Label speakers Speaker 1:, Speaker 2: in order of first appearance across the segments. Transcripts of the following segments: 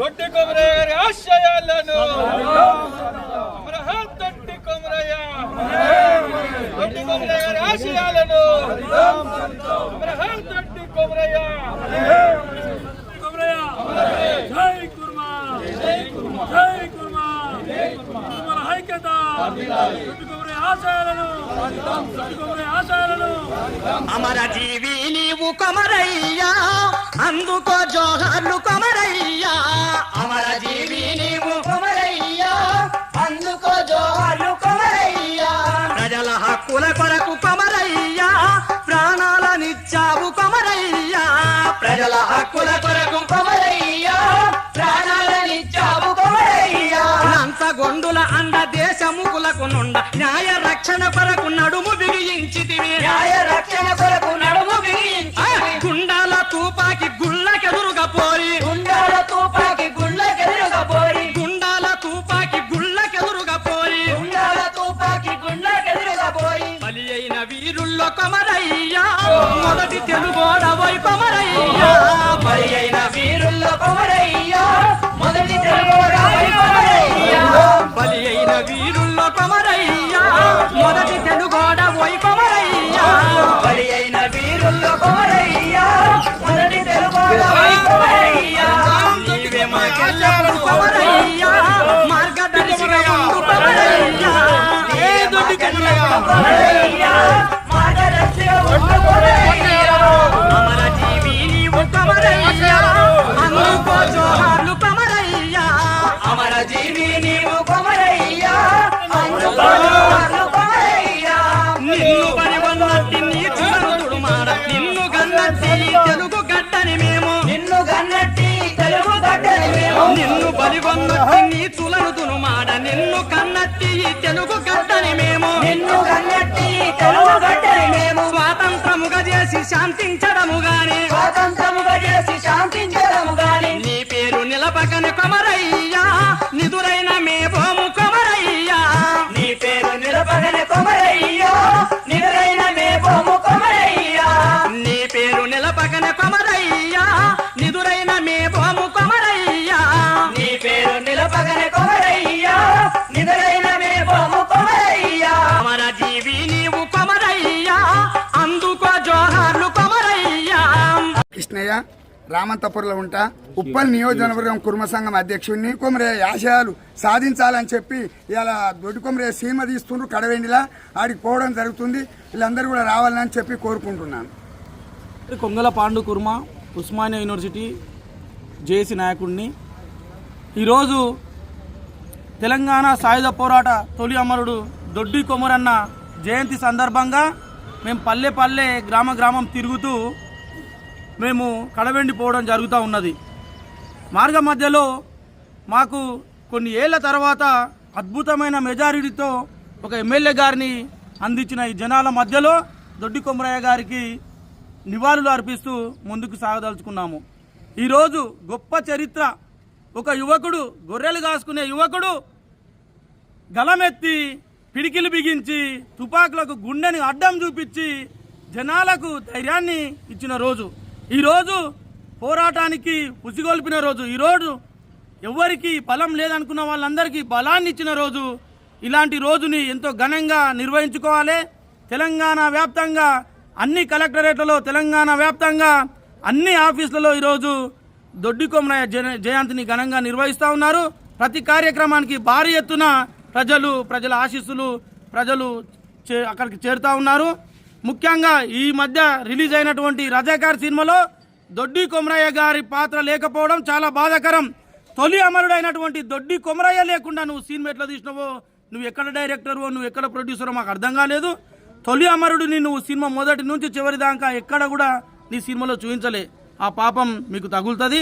Speaker 1: దొడ్డి కొమరయ్య గారి ఆశయాలను. దొడ్డి కొమరయ్య. దొడ్డి కొమరయ్య గారి ఆశయాలను. దొడ్డి కొమరయ్య.
Speaker 2: కుమరయ్య. జై కుర్మా. జై కుర్మా. జై కుర్మా కుర్మల ఐక్యత. చుట్టు కుమరయ్య ఆశయాలను. చుట్టు కుమరయ్య ఆశయాలను.
Speaker 3: అమర జీవి నీవు కొమరయ్యా. అందుకో జోహార్లు హక్కుల కొరకు కొమరయ్యా. ప్రాణాలనిచ్చావు కొమరయ్యా. లంచగొండుల అండ దేశముకులకు నుండ న్యాయ రక్షణ కొరకు నడుము బిగించితివి న్యాయ వీరుల్లో కొమరయ్యా. మొదటి తెలుగోడవై కొమరయ్యా. బలి అయిన వీరుల్లో కొమరయ్యా. మొదటి తెలుగోడవై కొమరయ్యా. బలి అయిన వీరుల్లో కొమరయ్యా. మొదటి తెలుగోడ పోయి కొమరయ్యా. బలి అయిన వీరుల్లో కొమరయ్యా. మొదటి తెలుగోడ పోయి కొమరయ్యా. నీవే మాకెల్లప్పుడు కొమరయ్యా. మార్గదర్శిగా ఉండు కొమరయ్యా. ఏ దొడ్డి కొమరయ్యా. నిన్ను బలిగొన్నట్టి నీ చులను దునుమాడ నిన్ను కన్నట్టి తెలుగు కట్టని మేము. నిన్ను కన్నట్టి తెలుగు
Speaker 4: కృష్ణయ్య రామంతపురంలో ఉంటా. ఉప్పల్ నియోజకవర్గం కుర్మ సంఘం అధ్యక్షుడిని కొమరే ఆశయాలు సాధించాలని చెప్పి ఇలా దొడ్డి కొమరే సీమ తీస్తుండ్రు కడవెండిలా ఆడికి పోవడం జరుగుతుంది. వీళ్ళందరూ కూడా రావాలని చెప్పి కోరుకుంటున్నాను.
Speaker 2: Kongala Pandu Kurma Osmania university J C నాయకుడిని. ఈరోజు తెలంగాణ సాయుధ పోరాట తొలి అమరుడు దొడ్డి కొమరన్న జయంతి సందర్భంగా మేము పల్లె పల్లె గ్రామ గ్రామం తిరుగుతూ మేము కడవెండిపోవడం జరుగుతూ ఉన్నది. మార్గ మధ్యలో మాకు కొన్ని ఏళ్ళ తర్వాత అద్భుతమైన మెజారిటీతో ఒక ఎమ్మెల్యే గారిని అందించిన ఈ జనాల మధ్యలో దొడ్డి కొమరయ్య గారికి నివాళులు అర్పిస్తూ ముందుకు సాగదలుచుకున్నాము. ఈరోజు గొప్ప చరిత్ర. ఒక యువకుడు గొర్రెలు కాసుకునే యువకుడు గలమెత్తి పిడికిలు బిగించి తుపాకులకు గుండెని అడ్డం చూపించి జనాలకు ధైర్యాన్ని ఇచ్చిన రోజు. ఈరోజు పోరాటానికి ఉసిగొల్పిన రోజు. ఈరోజు ఎవరికి బలం లేదనుకున్న వాళ్ళందరికీ బలాన్ని ఇచ్చిన రోజు. ఇలాంటి రోజుని ఎంతో ఘనంగా నిర్వహించుకోవాలి. తెలంగాణ వ్యాప్తంగా అన్ని కలెక్టరేట్లలో తెలంగాణ వ్యాప్తంగా అన్ని ఆఫీసులలో ఈరోజు దొడ్డి జయంతిని ఘనంగా నిర్వహిస్తూ ఉన్నారు. ప్రతి కార్యక్రమానికి భారీ ఎత్తున ప్రజలు ప్రజల ఆశీస్సులు ప్రజలు చే- అక్కడికి చేరుతా ఉన్నారు. ముఖ్యంగా ఈ మధ్య రిలీజ్ అయినటువంటి రజాకార్ సినిమాలో దొడ్డి కొమరయ్య గారి పాత్ర లేకపోవడం చాలా బాధాకరం. తొలి అమరుడైనటువంటి దొడ్డి కొమరయ్య లేకుండా నువ్వు సినిమా ఎట్లా తీసినావో నువ్వు ఎక్కడ డైరెక్టరో నువ్వు ఎక్కడ ప్రొడ్యూసరో మాకు అర్థం కాలేదు. తొలి అమరుడిని నువ్వు సినిమా మొదటి నుంచి చివరి దాకా ఎక్కడ కూడా నీ సినిమాలో చూపించలే. ఆ పాపం మీకు తగులుతుంది.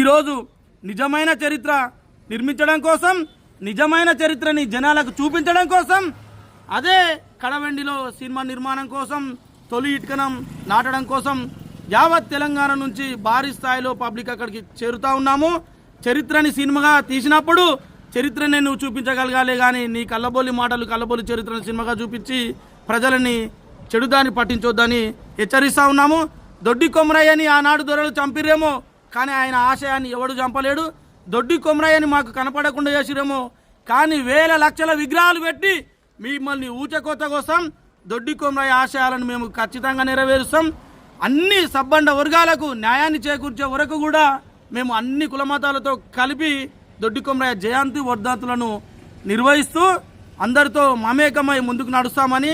Speaker 2: ఈరోజు నిజమైన చరిత్ర నిర్మించడం కోసం నిజమైన చరిత్రని జనాలకు చూపించడం కోసం అదే కడవెండిలో సినిమా నిర్మాణం కోసం తొలి ఇటుకనం నాటడం కోసం యావత్ తెలంగాణ నుంచి భారీ స్థాయిలో పబ్లిక్ అక్కడికి చేరుతా ఉన్నాము. చరిత్రని సినిమాగా తీసినప్పుడు చరిత్రని నువ్వు చూపించగలగాలి కానీ నీ కళ్ళబొల్లి మాటలు కళ్ళబొల్లి చరిత్రను సినిమాగా చూపించి ప్రజలని చెడుదాన్ని పట్టించొద్దని హెచ్చరిస్తూ ఉన్నాము. దొడ్డి కొమరయ్యని ఆనాడు దొరలు చంపిరేమో కానీ ఆయన ఆశయాన్ని ఎవడు చంపలేడు. దొడ్డి కొమరయ్యని మాకు కనపడకుండా చేసిరేమో కానీ వేల లక్షల విగ్రహాలు పెట్టి మిమ్మల్ని ఊచకోత కోసం దొడ్డి కొమరయ్య ఆశయాలను మేము ఖచ్చితంగా నెరవేరుస్తాం. అన్ని సబ్బండ వర్గాలకు న్యాయాన్ని చేకూర్చే వరకు కూడా మేము అన్ని కులమతాలతో కలిపి దొడ్డి కొమరయ్య జయంతి వర్ధాంతులను నిర్వహిస్తూ అందరితో మమేకమై ముందుకు నడుస్తామని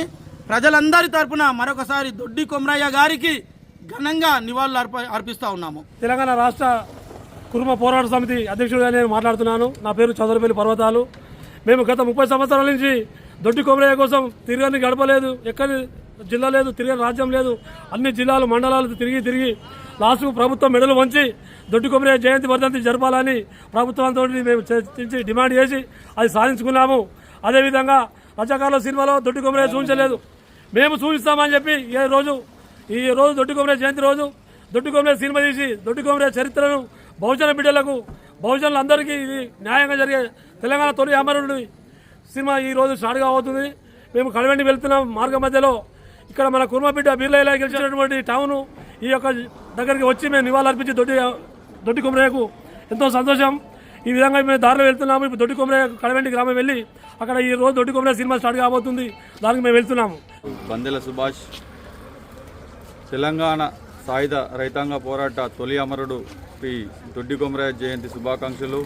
Speaker 2: ప్రజలందరి తరపున మరొకసారి దొడ్డి కొమరయ్య గారికి ఘనంగా నివాళులు అర్ప అర్పిస్తా ఉన్నాము.
Speaker 5: తెలంగాణ రాష్ట్ర కుటుంబ పోరాట సమితి అధ్యక్షుడిగా నేను మాట్లాడుతున్నాను. నా పేరు చౌదరపల్లి పర్వతాలు. మేము గత ముప్పై సంవత్సరాల నుంచి దొడ్డి కొమరయ్య కోసం తిరగని గడపలేదు ఎక్కడి జిల్లా లేదు తిరగని రాజ్యం లేదు. అన్ని జిల్లాలు మండలాలు తిరిగి తిరిగి లాస్ట్కు ప్రభుత్వం మెడలు వంచి దొడ్డి కొమరయ్య జయంతి వర్ధంతి జరపాలని ప్రభుత్వంతో మేము చర్చించి డిమాండ్ చేసి అది సాధించుకున్నాము. అదేవిధంగా రజాకాల సినిమాలో దొడ్డి కొమరయ్య చూపించలేదు. మేము చూపిస్తామని చెప్పి ఏ రోజు ఈ రోజు దొడ్డి కొమరయ్య జయంతి రోజు దొడ్డి కొమరయ్య సినిమా తీసి దొడ్డి కొమరయ్య చరిత్రను బహుజన బిడ్డలకు బహుజనులందరికీ ఇది న్యాయంగా జరిగే తెలంగాణ తొలి అమరుడి సినిమా ఈ రోజు స్టార్ట్ అవుతుంది మేము కడవెండి వెళ్తున్నాం మార్గం మధ్యలో. ఇక్కడ మన కుర్మబిడ్డ బీర్లైలా గెలిచినటువంటి టౌన్ ఈ యొక్క దగ్గరికి వచ్చి మేము నివాళులర్పించి దొడ్డి దొడ్డి కుమరయ్యకు ఎంతో సంతోషం. ఈ విధంగా మేము దారిలో వెళ్తున్నాము. ఇప్పుడు దొడ్డి కుమరయ్య కడవెండి గ్రామం వెళ్ళి అక్కడ ఈ రోజు దొడ్డి కుమరయ్య సినిమా స్టార్ట్ కాబోతుంది. దానికి మేము వెళ్తున్నాము.
Speaker 6: బందెల సుభాష్ తెలంగాణ సాయుధ రైతాంగ పోరాట తొలి అమరుడు శ్రీ దొడ్డి కుమరయ్య జయంతి శుభాకాంక్షలు.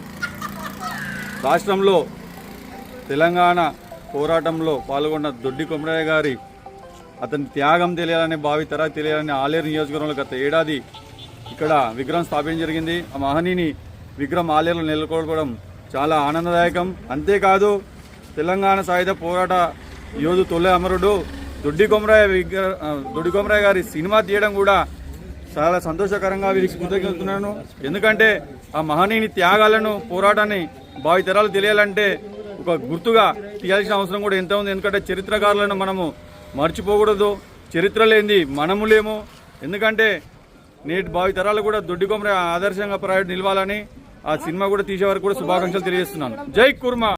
Speaker 6: రాష్ట్రంలో తెలంగాణ పోరాటంలో పాల్గొన్న దొడ్డి కొమరయ్య గారి అతని త్యాగం తెలియాలని భావి తెలియాలని ఆలేరు నియోజకవర్గంలో గత ఏడాది ఇక్కడ విగ్రహం స్థాపించడం జరిగింది. ఆ మహనీని విగ్రహం ఆలేరులో నెలకొల్పడం చాలా ఆనందదాయకం. అంతేకాదు తెలంగాణ సాయుధ పోరాట యోధు తొలి అమరుడు దొడ్డి కొమరయ్య విగ్రహ దొడ్డి కొమరయ్య గారి సినిమా తీయడం కూడా చాలా సంతోషకరంగా వీరికి కృతజ్ఞతున్నాను ఎందుకంటే ఆ మహనీయుని త్యాగాలను పోరాటాన్ని భావితరాలు తెలియాలంటే ఒక గుర్తుగా తీయాల్సిన అవసరం కూడా ఎంత ఉంది? ఎందుకంటే చరిత్రకారులను మనము మర్చిపోకూడదు. చరిత్ర లేనిది మనము లేము. ఎందుకంటే నేటి భావి తరాలు కూడా దొడ్డి కొమర ఆదర్శంగా ప్రయాణం నిలవాలని ఆ సినిమా కూడా తీసే వరకు కూడా శుభాకాంక్షలు తెలియజేస్తున్నాను. జై కుర్మా!